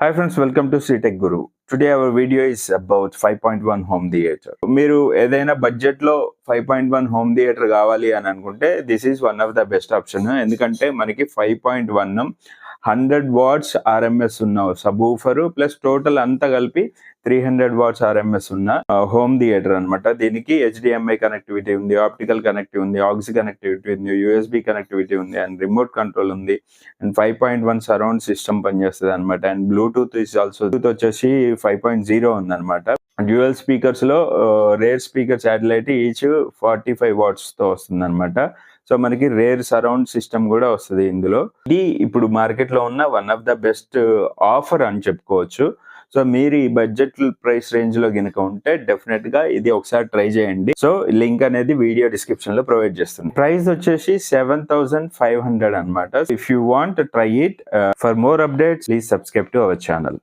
Hi friends, welcome to CTech Guru. Today our video is about 5.1 home theater. మీరు ఏదైనా బడ్జెట్లో five point one home theatre కావాలి అని అనుకుంటే this is one of the best option ఎందుకంటే మనకి five point one hundred watts RMS ఉన్న sub plus total అంతా కలిపి త్రీ హండ్రెడ్ వాట్స్ ఆర్ఎంఎస్ ఉన్న హోమ్ థియేటర్ అన్నమాట. దీనికి హెచ్డిఎంఐ కనెక్టివిటీ ఉంది ఆప్టికల్ కనెక్టివిటీ ఉంది ఆక్సి కనెక్టివిటీ ఉంది యూఎస్బి కనెక్టివిటీ ఉంది అండ్ రిమోట్ కంట్రోల్ ఉంది and five point one surround system పనిచేస్తుంది అనమాట and Bluetooth is also Bluetooth వచ్చేసి ఫైవ్ పాయింట్ జీరో ఉంది అనమాట dual స్పీకర్స్లో rear speaker satellite each forty five వాట్స్తో వస్తుంది అనమాట సో మనకి రేర్ సరౌండ్ సిస్టమ్ కూడా వస్తుంది ఇందులో. ఇది ఇప్పుడు మార్కెట్లో ఉన్న one of the best offer అని చెప్పుకోవచ్చు. సో మీరు ఈ బడ్జెట్ ప్రైస్ రేంజ్లో కనుక ఉంటే డెఫినెట్గా ఇది ఒకసారి ట్రై చేయండి. సో లింక్ అనేది వీడియో డిస్క్రిప్షన్లో ప్రొవైడ్ చేస్తుంది. ప్రైస్ వచ్చేసి సెవెన్ థౌసండ్ ఫైవ్ హండ్రెడ్ అనమాట if you want try it for more updates please subscribe to our channel.